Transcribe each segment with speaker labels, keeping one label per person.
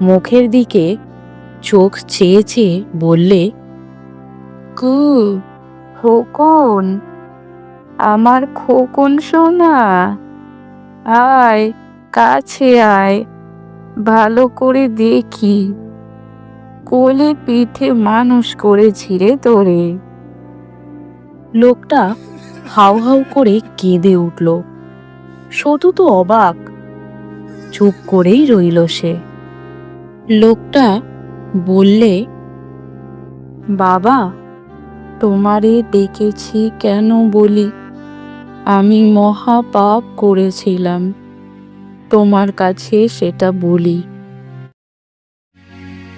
Speaker 1: মুখের দিকে চোখ চেয়ে চেয়ে বললে, কু, খোকন, আমার খোকন সোনা, আয়, কাছে আয়, ভালো করে দেখি। কোলে পিঠে মানুষ করে রে তোরে। লোকটা হাউ হাউ করে কেঁদে উঠল। সতু তো অবাক, চুপ করেই রইল সে। লোকটা বললে, বাবা, তোমারে ডেকেছি কেন বলি? আমি মহা পাপ করেছিলাম। তোমার কাছে সেটা বলি।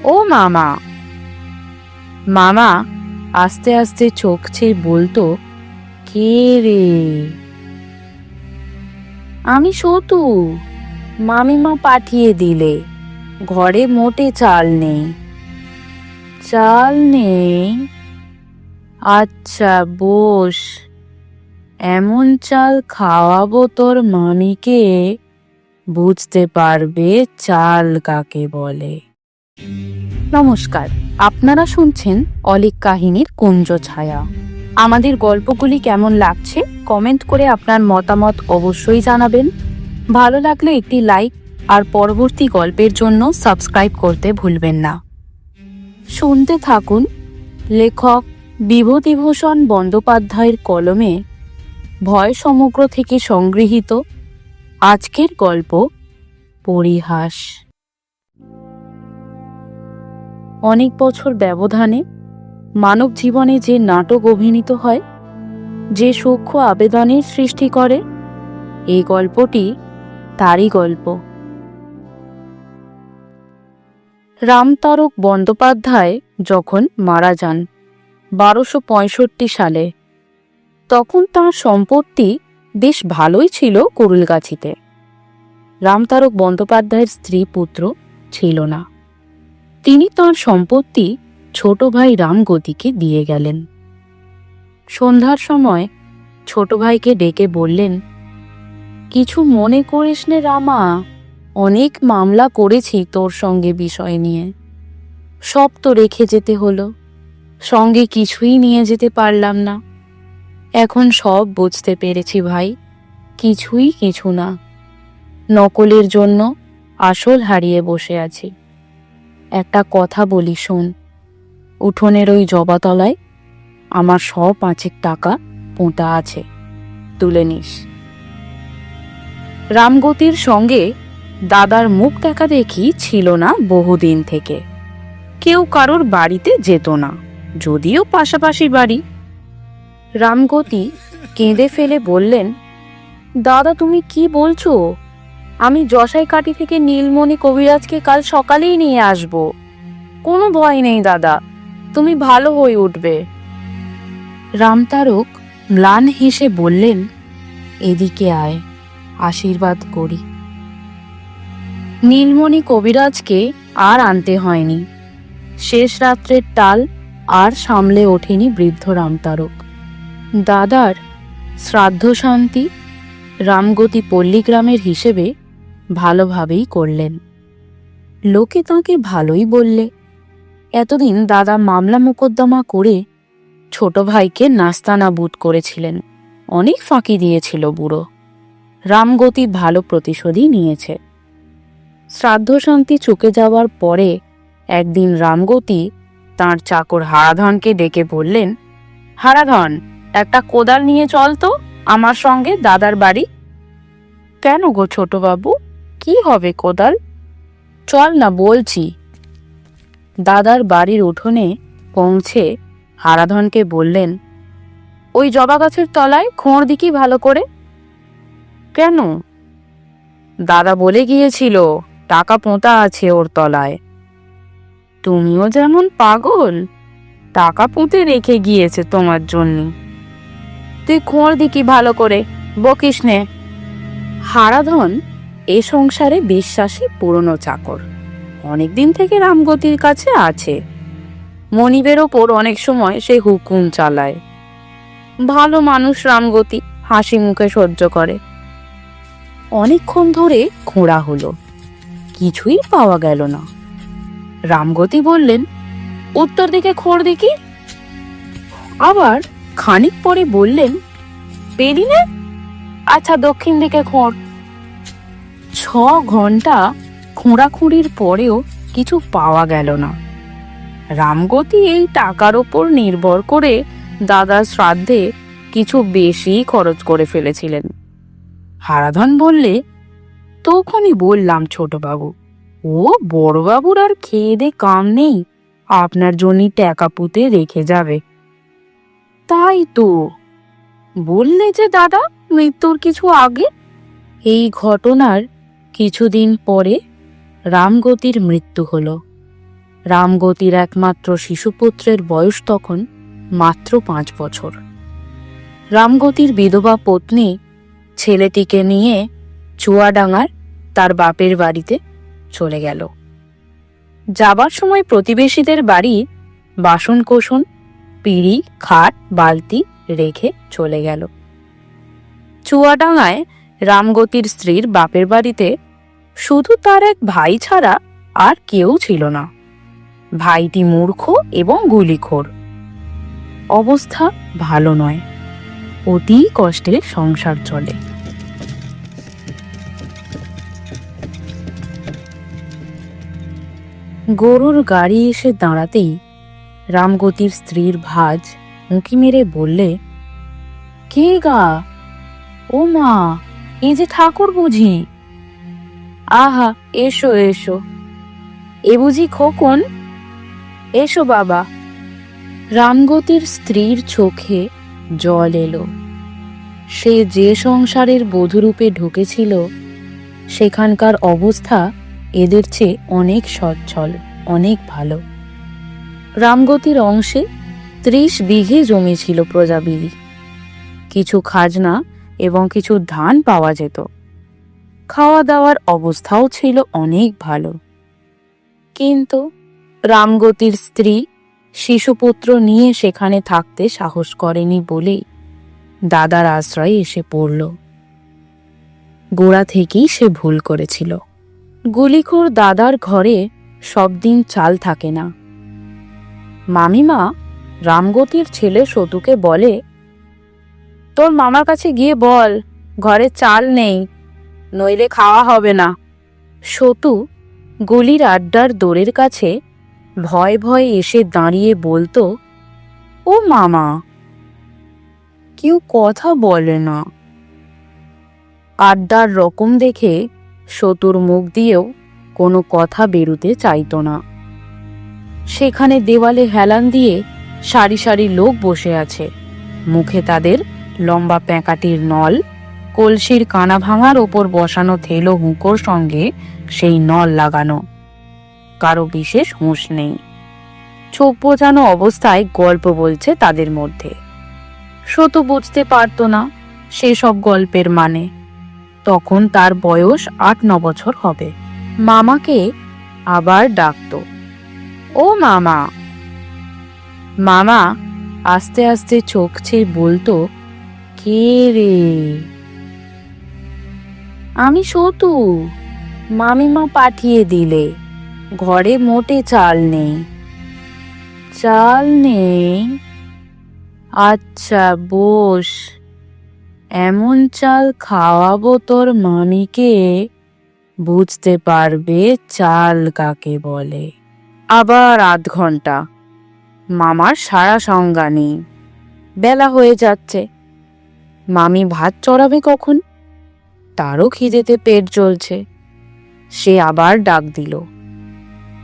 Speaker 1: ও মামা। মামা, আস্তে আস্তে চোখ চেয়ে বলতো, কে রে? আমি সতু। মামিমা পাঠিয়ে দিলে। ঘরে মোটে চাল নেই। চাল নেই? আচ্ছা বস। এমন চাল খাওয়াবো তোর মামিকে, বুঝতে পারবে চাল কাকে বলে। নমস্কার, আপনারা শুনছেন অলিক কাহিনীর কুঞ্জ ছায়া। আমাদের গল্পগুলি কেমন লাগছে কমেন্ট করে আপনার মতামত অবশ্যই জানাবেন। ভালো লাগলে একটি লাইক আর পরবর্তী গল্পের জন্য সাবস্ক্রাইব করতে ভুলবেন না। শুনতে থাকুন লেখক বিভূতিভূষণ বন্দ্যোপাধ্যায়ের কলমে ভয় সমগ্র থেকে সংগৃহীত আজকের গল্প পরিহাস। অনেক বছর ব্যবধানে মানব জীবনে যে নাটক অভিনীত হয়, যে সূক্ষ্ম আবেদনের সৃষ্টি করে, এই গল্পটি তারই গল্প। রামতারক বন্দ্যোপাধ্যায় যখন মারা যান, বারোশো সালে। তখন তাঁর সম্পত্তি বেশ ভালোই ছিল কুরুলগাছিতে রামতারক বন্দ্যোপাধ্যায়ের স্ত্রী পুত্র ছিল না। তিনি তাঁর সম্পত্তি ছোট ভাই রামগতিকে দিয়ে গেলেন। সন্ধ্যার সময় ছোট ভাইকে ডেকে বললেন, কিছু মনে করিস নে রামা অনেক মামলা করেছি তোর সঙ্গে বিষয় নিয়ে। সব তো রেখে যেতে হলো। সঙ্গে কিছুই নিয়ে যেতে পারলাম না। এখন সব বুঝতে পেরেছি ভাই, কিছুই কিছু না। নকলের জন্য আসল হারিয়ে বসে আছি। একটা কথা বলি শোন, উঠোনের ওই জবাতলায় আমার শ পাঁচেক টাকা পোঁতা আছে, তুলে নিস। রামগতির সঙ্গে দাদার মুখ দেখা দেখি ছিল না বহুদিন থেকে। কেউ কারোর বাড়িতে যেত না, যদিও পাশাপাশি বাড়ি। রামগতি কেঁদে ফেলে বললেন, দাদা, তুমি কি বলছো? আমি জশাইকাটি থেকে নীলমণি কবিরাজকে কাল সকালেই নিয়ে আসব। কোনো ভয় নেই, দাদা, তুমি ভালো হয়ে উঠবে। রামতারক ম্লান হেসে বললেন, এদিকে আয়, আশীর্বাদ করি। নীলমণি কবিরাজকে আর আনতে হয়নি। শেষ রাত্রের টাল আর সামলে ওঠেনি বৃদ্ধ রামতারক। দাদার শ্রাদ্ধ শান্তি রামগতি পল্লীগ্রামের হিসেবে ভালোভাবেই করলেন। লোকে তাঁকে ভালোই বললে। এতদিন দাদা মামলা মোকদ্দমা করে ছোট ভাইকে নাস্তানাবুদ করেছিলেন। অনেক ফাঁকি দিয়েছিল বুড়ো। রামগতি ভালো প্রতিশোধই নিয়েছে। শ্রাদ্ধ শান্তি চুকে যাওয়ার পরে একদিন রামগতি তার চাকর হারাধনকে ডেকে বললেন, হারাধন, একটা কোদাল নিয়ে চল তো, আমার সঙ্গে দাদার বাড়ি। কেন গো ছোট বাবু কি হবে কোদাল? চল না, বলছি। দাদার বাড়ির উঠোনে পৌঁছে হারাধনকে বললেন, ওই জবা গাছের তলায় খোঁড় দিকি ভালো করে। কেন? দাদা বলে গিয়েছিল টাকা পোঁতা আছে ওর তলায়। তুমিও যেমন পাগল, টাকা পুঁতে রেখে গিয়েছে তোমার জন্য। তুই খোঁড় দিকি ভালো করে, বকিস নে। হারাধন এ সংসারে বিশ্বাসী পুরনো চাকর। অনেকদিন থেকে রামগতির কাছে আছে। মনিবের ওপর অনেক সময় সে হুকুম চালায়। ভালো মানুষ রামগতি হাসি মুখে সহ্য করে। অনেকক্ষণ ধরে খোঁড়া হলো। কিছুই পাওয়া গেল না। রামগতি বললেন, উত্তর দিকে খোর দেখি। আবার খানিক পরে বললেন, পেলি না? আচ্ছা দক্ষিণ দিকে খোঁড় ছ ঘণ্টা খোঁড়াখুঁড়ির পরেও কিছু পাওয়া গেল না। রামগতি এই টাকার ওপর নির্ভর করে দাদার শ্রাদ্ধে কিছু বেশি খরচ করে ফেলেছিলেন। হারাধন বললে তখনই বললাম ছোটবাবু, ও বড়বাবুর আর খেয়ে দে কাম নেই, আপনার জন্যই টাকা পুঁতে রেখে যাবে। তাই তো। বললে যে, দাদা, মৃত্যুর কিছু আগে? এই ঘটনার কিছুদিন পরে রামগতির মৃত্যু হল। রামগতির একমাত্র শিশুপুত্রের বয়স তখন মাত্র পাঁচ বছর। রামগতির বিধবা পত্নী ছেলেটিকে নিয়ে চুয়াডাঙ্গার তার বাপের বাড়িতে চলে গেল। যাবার সময় প্রতিবেশীদের বাড়ি বাসন কোসন পিড়ি, খাট, বালতি রেখে চলে গেল। চুয়াডাঙ্গায় রামগতির স্ত্রীর বাপের বাড়িতে শুধু তার এক ভাই ছাড়া আর কেউ ছিল না। ভাইটি মূর্খ এবং গুলিখোর। অবস্থা ভালো নয়। অতি কষ্টে সংসার চলে। গরুর গাড়ি এসে দাঁড়াতেই রামগতির স্ত্রীর ভাজ উঁকি মেরে বললে, কে গা? ও মা এই যে ঠাকুর বুঝি? আহা, এসো এসো। এ বুঝি খোকন? এসো বাবা। রামগতির স্ত্রীর চোখে জল এলো। সে যে সংসারের বধূরূপে ঢুকেছিল, সেখানকার অবস্থা এদের চেয়ে অনেক সচ্ছল, অনেক ভালো। রামগতির অংশে ত্রিশ বিঘে জমি ছিল প্রজাবিলি। কিছু খাজনা এবং কিছু ধান পাওয়া যেত। খাওয়া দাওয়ার অবস্থাও ছিল অনেক ভালো। কিন্তু রামগতির স্ত্রী শিশুপুত্র নিয়ে সেখানে থাকতে সাহস করেনি বলেই দাদার আশ্রয়ে এসে পড়ল। গোড়া থেকেই সে ভুল করেছিল। গুলিখোর দাদার ঘরে সব দিন চাল থাকে না। মামিমা রামগতির ছেলে সতুকে বলে, তোর মামার কাছে গিয়ে বল, ঘরে চাল নেই, নইলে খাওয়া হবে না। সতু গলির আড্ডার দোরের কাছে ভয় ভয় এসে দাঁড়িয়ে বলতো, ও মামা, কেউ কথা বলে না। আড্ডার রকম দেখে সতুর মুখ দিয়েও কোনো কথা বেরুতে চাইতো না। সেখানে দেওয়ালে হেলান দিয়ে সারি সারি লোক বসে আছে। মুখে তাদের লম্বা প্যাঁকাটির নল, কলসির কানা ভাঙার ওপর বসানো থেলো হুঁকোর সঙ্গে সেই নল লাগানো। কারও বিশেষ হুঁশ নেই। চোখ বোঝানো অবস্থায় গল্প বলছে তাদের মধ্যে। সতু বুঝতে পারতো না সেসব গল্পের মানে। তখন তার বয়স আট ন বছর হবে। মামাকে আবার ডাকতো। ও মামা। মামা আস্তে আস্তে চোখ ছেয়ে বলতো, কে রে? আমি সতু। মামিমা পাঠিয়ে দিলে। ঘরে মোটে চাল নেই। চাল নেই? আচ্ছা বস। এমন চাল খাওয়াবো তোর মামিকে। বুঝতে পারবে চাল কাকে বলে। আবার আধ ঘণ্টা। মামার সারা সংজ্ঞা নেই। বেলা হয়ে যাচ্ছে। মামি ভাত চড়াবে কখন? তারও খিদেতে পেট জ্বলছে। সে আবার ডাক দিল,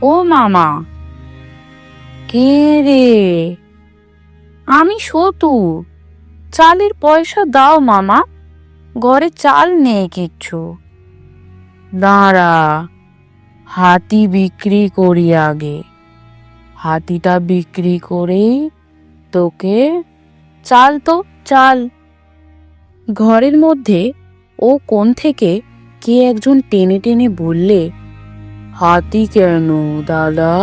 Speaker 1: ও মামা, কে রে? আমি সতু চালের পয়সা দাও মামা, ঘরে চাল নেই কিচ্ছু। দাঁড়া, হাতি বিক্রি করি আগে। হাতিটা বিক্রি করেই তোকে চাল তো চাল। ঘরের মধ্যে ও কোন থেকে কে একজন টেনে টেনে বললে, হাতি কেন দাদা?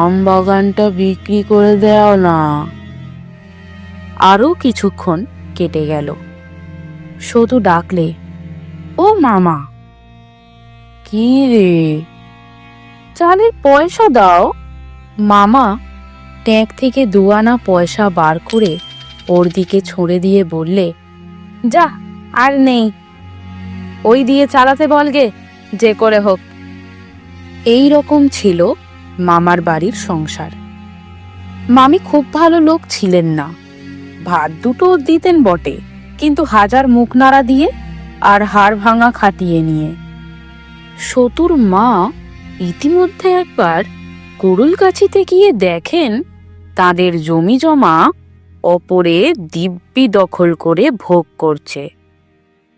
Speaker 1: আম বাগানটা বিক্রি করে দাও না। আরও কিছুক্ষণ কেটে গেল। শুধু ডাকলে, ও মামা, কি রে? চালের পয়সা দাও? মামা ট্যাঁক থেকে দুয়ানা পয়সা বার করে ওর দিকে ছড়ে দিয়ে বললে, যা, আর নেই। ওই দিয়ে চালাতে বলগে যে করে হোক। এই রকম ছিল মামার বাড়ির সংসার। মামি খুব ভালো লোক ছিলেন না। ভাত দুটো দিতেন বটে, কিন্তু হাজার মুখ নাড়া দিয়ে আর হাড় ভাঙা খাটিয়ে নিয়ে। সতুর মা ইতিমধ্যে একবার কুড়ুলগাছিতে গিয়ে দেখেন, তাদের জমি জমা অপরে দিব্যি দখল করে ভোগ করছে।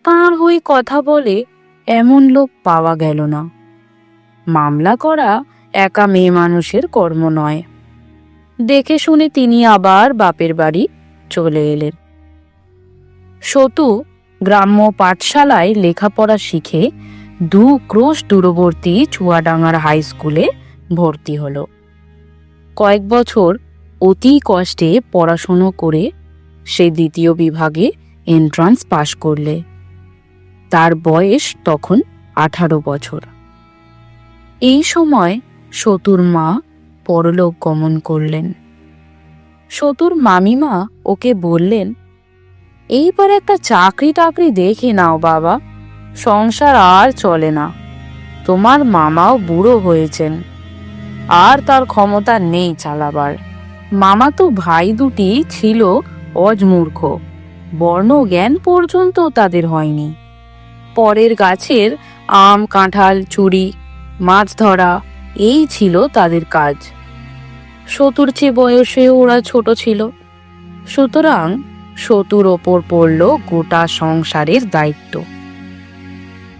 Speaker 1: তাঁর হয়ে কথা বলে এমন লোক পাওয়া গেল না। মামলা করা একা মেয়ে মানুষের কর্ম নয়। দেখে শুনে তিনি আবার বাপের বাড়ি চলে এলেন। সতু গ্রাম্য পাঠশালায় লেখাপড়া শিখে দু ক্রোশ দূরবর্তী চুয়াডাঙ্গার হাই স্কুলে ভর্তি হলো। কয়েক বছর অতি কষ্টে পড়াশুনো করে সে দ্বিতীয় বিভাগে এন্ট্রান্স পাশ করলে। তার বয়স তখন আঠারো বছর। এই সময় সতুর মা পরলোক গমন করলেন। সতুর মামিমা ওকে বললেন, এইবার একটা চাকরি টাকরি দেখে নাও বাবা, সংসার আর চলে না। তোমার মামাও বুড়ো হয়েছেন, আর তার ক্ষমতা নেই চালাবার। মামা তো ভাই দুটি ছিল অজমূর্খ বর্ণ জ্ঞান পর্যন্ত তাদের হয়নি। পরের গাছের আম, কাঁঠাল চুরি মাছ ধরা, এই ছিল তাদের কাজ। সতুর চেয়ে বয়সে ওরা ছোট ছিল। সুতরাং সতুর ওপর পড়ল গোটা সংসারের দায়িত্ব।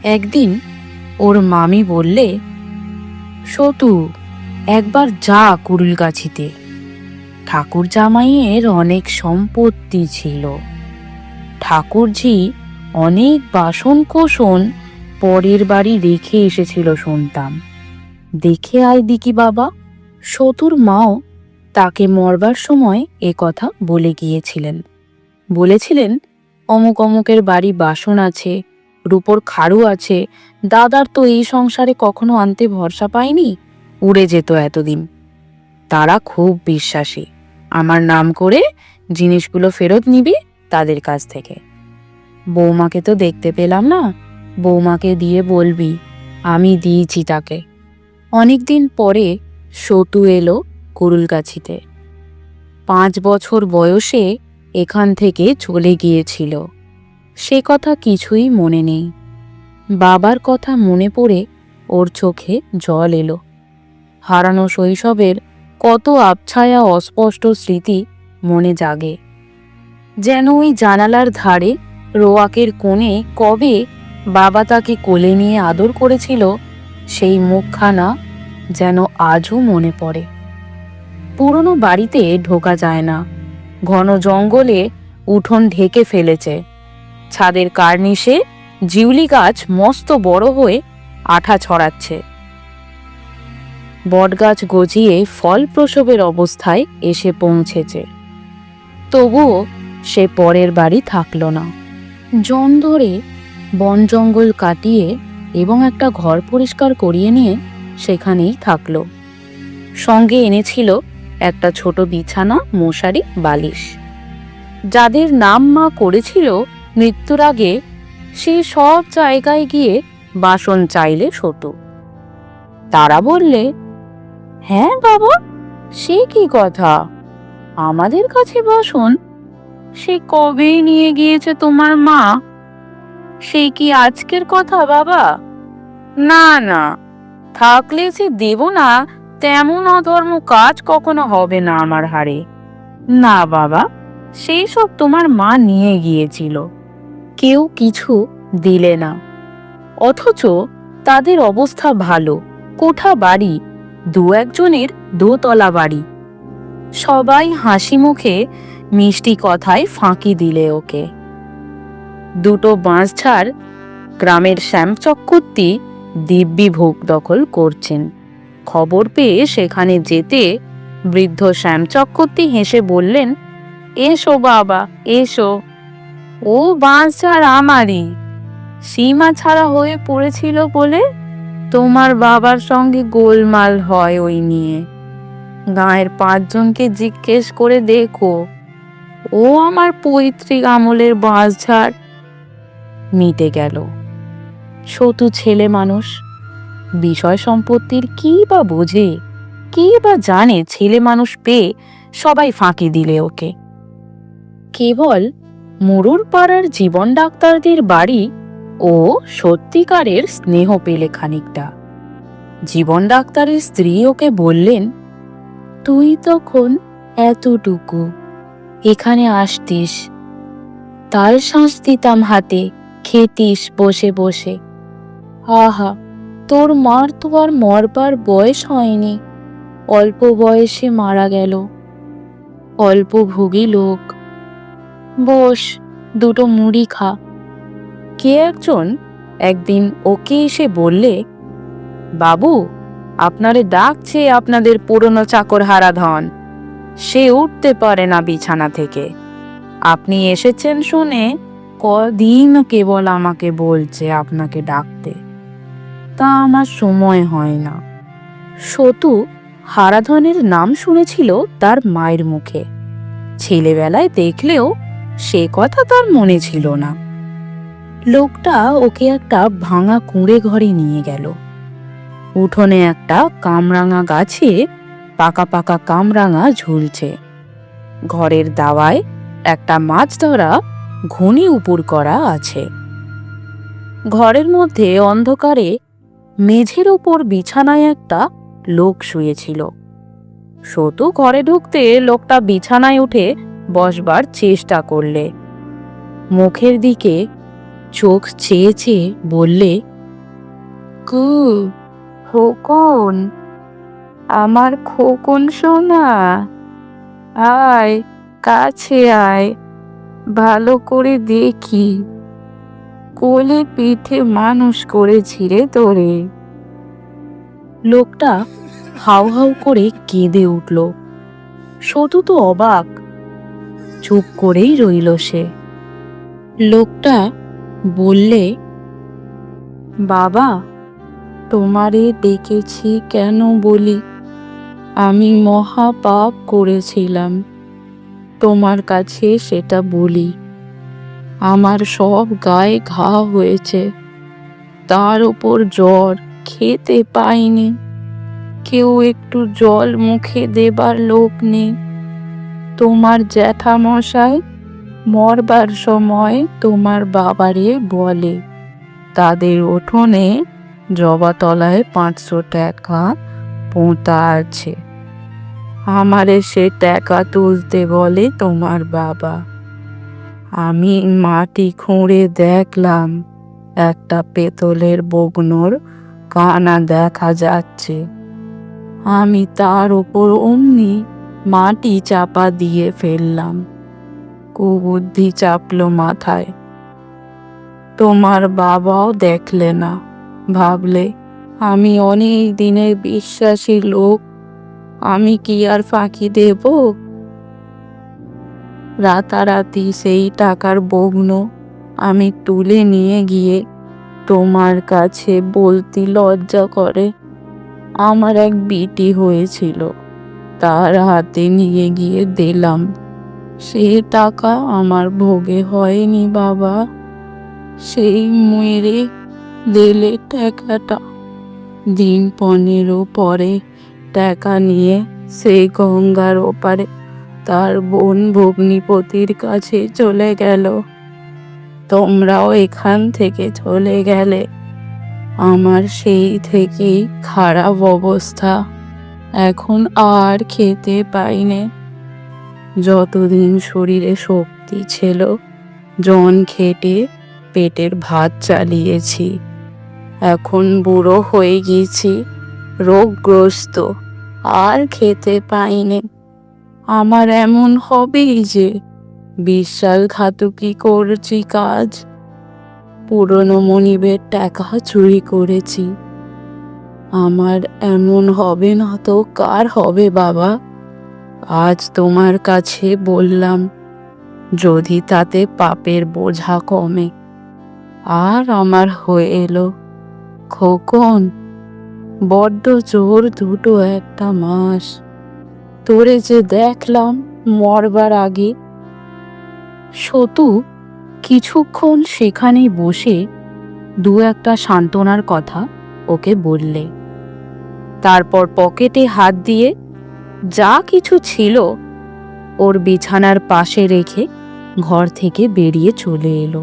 Speaker 1: একদিন ওর মামি বললে সতু একবার যা কুড়ুলগাছিতে ঠাকুর জামাইয়ের অনেক সম্পত্তি ছিল। ঠাকুরজি অনেক বাসন কোসন পরের বাড়ি রেখে এসেছিল শুনতাম। দেখে আয় দিকি বাবা। সতুর মাও তাকে মরবার সময় এ কথা বলে গিয়েছিলেন। বলেছিলেন, অমুক অমুকের বাড়ি বাসন আছে, রূপর খাড়ু আছে, দাদার তো এই সংসারে কখনো আনতে ভরসা পায়নি, উড়ে যেত এতদিন। তারা খুব বিশ্বাসী, আমার নাম করে জিনিসগুলো ফেরত নিবি তাদের কাছ থেকে। বৌমাকে তো দেখতে পেলাম না, বৌমাকে দিয়ে বলবি, আমি দিয়েছি তাকে। অনেকদিন পরে সতু এলো কুরুলগাছিতে। পাঁচ বছর বয়সে এখান থেকে চলে গিয়েছিল। সে কথা কিছুই মনে নেই। বাবার কথা মনে পড়ে ওর চোখে জল এলো। হারানো শৈশবের কত আবছায়া অস্পষ্ট স্মৃতি মনে জাগে। যেন ওই জানালার ধারে রোয়াকের কোণে কবে বাবা তাকে কোলে নিয়ে আদর করেছিল সেই মুখখানা যেন আজও মনে পড়ে। পুরনো বাড়িতে ঢোকা যায় না। ঘন জঙ্গলে উঠোন ঢেকে ফেলেছে। ছাদের কার্নিশে জিউলি গাছ মস্ত বড় হয়ে আঠা ছড়াচ্ছে। বটগাছ গজিয়ে ফল প্রসবের অবস্থায় এসে পৌঁছেছে। তবুও সে পরের বাড়ি থাকল না। জন ধরে বন জঙ্গল কাটিয়ে এবং একটা ঘর পরিষ্কার করিয়ে নিয়ে সেখানেই থাকল। সঙ্গে এনেছিল একটা ছোট বিছানা, মশারি, বালিশ। যাদের নাম মা করেছিল মৃত্যুর আগে সে সব জায়গায় গিয়ে বাসন চাইলে সতু তারা বললে হ্যাঁ বাবা, সে কি কথা? আমাদের কাছে বাসন, সে কবেই নিয়ে গিয়েছে তোমার মা? সে কি আজকের কথা বাবা? না না থাকলে সে দেব না, তেমন অধর্ম কাজ কখনো হবে না আমার হারে না বাবা, সেই সব তোমার মা নিয়ে গিয়েছিল। কেউ কিছু দিলে না। অথচ তাদের অবস্থা ভালো, কোঠা বাড়ি, দু একজনের দোতলা বাড়ি। সবাই হাসি মুখে মিষ্টি কথায় ফাঁকি দিলে ওকে। দুটো বাঁশ ছাড় গ্রামের শ্যামচক্কর্তি দিব্যি ভোগ দখল করছেন। খবর পেয়ে সেখানে যেতে বৃদ্ধ শ্যামচক্কর্তি হেসে বললেন, এসো বাবা, এসো। ও বাঁশ আমারই। সীমা ছাড়া হয়ে পড়েছিল বলে তোমার বাবার সঙ্গে গোলমাল হয় ওই নিয়ে। গাঁয়ের পাঁচজনকে জিজ্ঞেস করে দেখো। ও আমার পৈতৃক আমলের বাঁশঝাড়। মিটে গেল। সতু ছেলে মানুষ। বিষয় সম্পত্তির কি বা বোঝে, কি বা জানে ছেলে মানুষ পেয়ে সবাই ফাঁকি দিলে ওকে। কেবল মুরুর পাড়ার জীবন ডাক্তারদের বাড়ি ও সত্যিকারের স্নেহ পেলে খানিকটা। জীবন ডাক্তারের স্ত্রী ওকে বললেন, তুই তখন এতটুকু এখানে আসতিস। তাল শাঁস দিতাম হাতে খেতিস বসে বসে। আহা, তোর মার তো আর মরবার বয়স হয়নি। অল্প বয়সে মারা গেল। অল্প ভোগী লোক। বস, দুটো মুড়ি খা। কে একজন? একদিন ওকে এসে বললে, বাবু, আপনারে ডাকছে আপনাদের পুরনো চাকর হারাধন। সে উঠতে পারে না বিছানা থেকে। আপনি এসেছেন শুনে কদিন কেবল আমাকে বলছে আপনাকে ডাকতে। তা আমার সময় হয় না। সতু হারাধনের নাম শুনেছিল তার মায়ের মুখে। ছেলেবেলায় দেখলেও সে কথা তার মনে ছিল না। লোকটা ওকে একটা ভাঙা কুঁড়ে ঘরে নিয়ে গেল। উঠোনে একটা কামরাঙা গাছে পাকা পাকা কামরাঙা ঝুলছে। ঘরের দাওয়ায় একটা মাছ ধরা ঘনি উপর করা আছে। ঘরের মধ্যে অন্ধকারে মেঝের ওপর বিছানায় একটা লোক শুয়েছিল। সতু ঘরে ঢুকতে লোকটা বিছানায় উঠে বসবার চেষ্টা করলে। মুখের দিকে চোখ চেয়ে চেয়ে বললে, কু, খোকন, আমার খোকন সোনা, আয়, কাছে আয়, ভালো করে দেখি। কোলে পিঠে মানুষ করে রে তোরে। লোকটা হাউ হাউ করে কেঁদে উঠল। সতু তো অবাক, চুপ করেই রইল সে। লোকটা বললে, বাবা, তোমারে ডেকেছি কেন বলি? আমি মহা পাপ করেছিলাম। তোমার কাছে সেটা বলি। আমার সব গায়ে ঘা হয়েছে। তার উপর জ্বর খেতে পাইনি। কেউ একটু জল মুখে দেবার লোক নেই। তোমার জ্যাঠামশাই মরবার সময় তোমার বাবারে বলে। তাদের উঠোনে জবাতলায় পাঁচশো টাকা পোঁতা আছে। আমারে সে টাকা তুলতে বলে তোমার বাবা। আমি মাটি খুঁড়ে দেখলাম, একটা পেতলের বগ্নর কানা দেখা যাচ্ছে। আমি তার ওপর অমনি মাটি চাপা দিয়ে ফেললাম। কুবুদ্ধি চাপলো মাথায়। তোমার বাবাও দেখলে না, ভাবলে, আমি অনেক দিনের বিশ্বাসী লোক, আমি কি আর ফাঁকি দেব? রাতারাতি সেই টাকার বগ্ন আমি তুলে নিয়ে গিয়ে তোমার কাছে বলতে লজ্জা করে। আমার এক বিটি হয়েছিল, তার হাতে নিয়ে গিয়ে দিলাম। সে টাকা আমার ভোগে হয়নি বাবা। সেই মেরে দিলে টাকাটা। দিন পনেরো পরে টাকা নিয়ে সেই গঙ্গার ওপারে তার বোন ভগ্নিপতির কাছে চলে গেল। তোমরাও এখান থেকে চলে গেলে। আমার সেই থেকেই খারাপ অবস্থা। এখন আর খেতে পাইনে। যতদিন শরীরে শক্তি ছিল, জন খেটে পেটের ভাত চালিয়েছি। এখন বুড়ো হয়ে গেছি, রোগগ্রস্ত, আর খেতে পাইনে। আমার এমন হবেই যে বিশাল বিশ্বাসঘাতকি করছি কাজ। পুরনো মনিবের টাকা চুরি করেছি। আমার এমন হবে না তো কার হবে বাবা? আজ তোমার কাছে বললাম, যদি তাতে পাপের বোঝা কমে। আর আমার হয়ে এলো খোকন। বড্ড জোর দুটো একটা মাস। তোরে যে দেখলাম মরবার আগে, সতু কিছুক্ষণ সেখানেই বসে দু একটা সান্ত্বনার কথা ওকে বললে। তারপর পকেটে হাত দিয়ে যা কিছু ছিল ওর বিছানার পাশে রেখে ঘর থেকে বেরিয়ে চলে এলো।